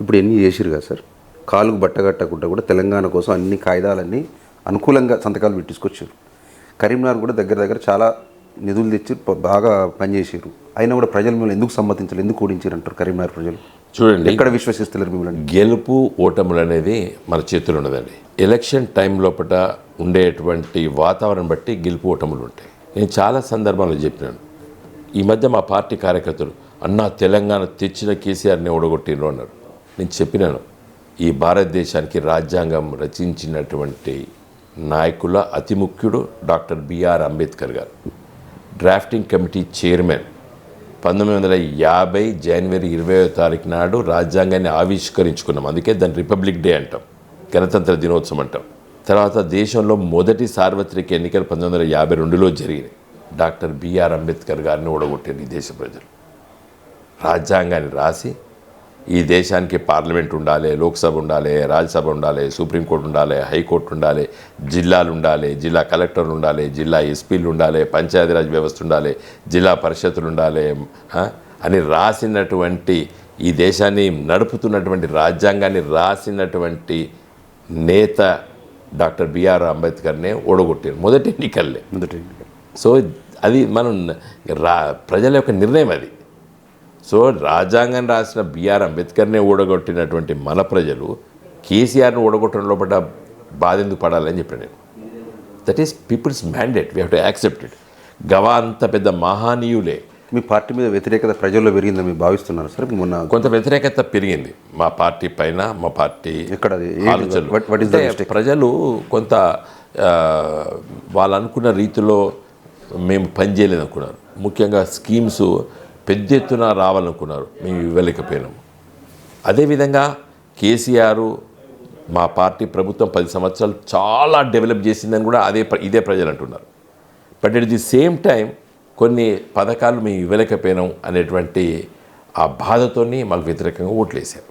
ఇప్పుడు ఎన్ని చేసిరు కదా సార్? కాలుకు బట్టగట్టకుండా కూడా తెలంగాణ కోసం అన్ని కాయిదాలన్నీ అనుకూలంగా సంతకాలు పెట్టించుకొచ్చారు కరీంనగర్ కూడా దగ్గర దగ్గర చాలా నిధులు తెచ్చి బాగా పనిచేసారు అయినా కూడా ప్రజలు మిమ్మల్ని ఎందుకు సమ్మతించారు ఎందుకు ఓడించారు అంటారు కరీంనగర్ ప్రజలు? చూడండి. ఎక్కడ విశ్వసిస్తలేరు మిమ్మల్ని? గెలుపు ఓటములు అనేది మన చేతులు ఉన్నదండి. ఎలక్షన్ టైం లోపల ఉండేటువంటి వాతావరణం బట్టి గెలుపు ఓటములు ఉంటాయి. నేను చాలా సందర్భాల్లో చెప్పినాను. ఈ మధ్య మా పార్టీ కార్యకర్తలు అన్నా తెలంగాణ తెచ్చిన కేసీఆర్ని ఓడగొట్టిండ్రు అన్నారు. నేను చెప్పినాను ఈ భారతదేశానికి రాజ్యాంగం రచించినటువంటి నాయకుల అతి ముఖ్యుడు డాక్టర్ బిఆర్ అంబేద్కర్ గారు. డ్రాఫ్టింగ్ కమిటీ చైర్మన్ పంతొమ్మిది వందల యాభై జనవరి ఇరవై తారీఖు నాడు రాజ్యాంగాన్ని ఆవిష్కరించుకున్నాం. అందుకే దాన్ని రిపబ్లిక్ డే అంటాం గణతంత్ర దినోత్సవం అంటాం. తర్వాత దేశంలో మొదటి సార్వత్రిక ఎన్నికలు పంతొమ్మిది వందల యాభై రెండులో జరిగినాయి. డాక్టర్ బిఆర్ అంబేద్కర్ గారిని ఓడగొట్టారు ఈ దేశ ప్రజలు. రాజ్యాంగాన్ని రాసి ఈ దేశానికి పార్లమెంట్ ఉండాలి లోక్సభ ఉండాలి రాజ్యసభ ఉండాలి సుప్రీంకోర్టు ఉండాలి హైకోర్టు ఉండాలి జిల్లాలు ఉండాలి జిల్లా కలెక్టర్లు ఉండాలి జిల్లా ఎస్పీలు ఉండాలి పంచాయతీరాజ్ వ్యవస్థ ఉండాలి జిల్లా పరిషత్తులు ఉండాలి అని రాసినటువంటి ఈ దేశాన్ని నడుపుతున్నటువంటి రాజ్యాంగాన్ని రాసినటువంటి నేత డాక్టర్ బిఆర్ అంబేద్కర్నే ఓడగొట్టారు మొదటి ఎన్నికల్లే మొదటి సో అది మనం రా ప్రజల యొక్క నిర్ణయం అది. సో రాజ్యాంగం రాసిన బిఆర్ అంబేద్కర్నే ఓడగొట్టినటువంటి మన ప్రజలు కేసీఆర్ని ఓడగొట్టడం లోపల బాధ ఎందుకు పడాలని చెప్పాను నేను. That is people's mandate we have to accept it గవా అంత పెద్ద మహానీయులే. మీ పార్టీ మీద వ్యతిరేకత ప్రజల్లో పెరిగిందని మీరు భావిస్తున్నారు సార్? మొన్న కొంత వ్యతిరేకత పెరిగింది. మా పార్టీ పైన మా పార్టీ అంటే ప్రజలు కొంత వాళ్ళు అనుకున్న రీతిలో మేము పనిచేయలేదు అనుకున్నారు ముఖ్యంగా స్కీమ్స్ పెద్ద ఎత్తున రావాలనుకున్నారు మేము ఇవ్వలేకపోయినాము అదేవిధంగా కేసీఆర్ మా పార్టీ ప్రభుత్వం పది సంవత్సరాలు చాలా డెవలప్ చేసిందని కూడా అదే ప్ర- ఇదే ప్రజలు అంటున్నారు but at the same time కొన్ని పథకాలు మేము ఇవ్వలేకపోయినాం అనేటువంటి ఆ బాధతోని మాకు వ్యతిరేకంగా ఓట్లేశారు.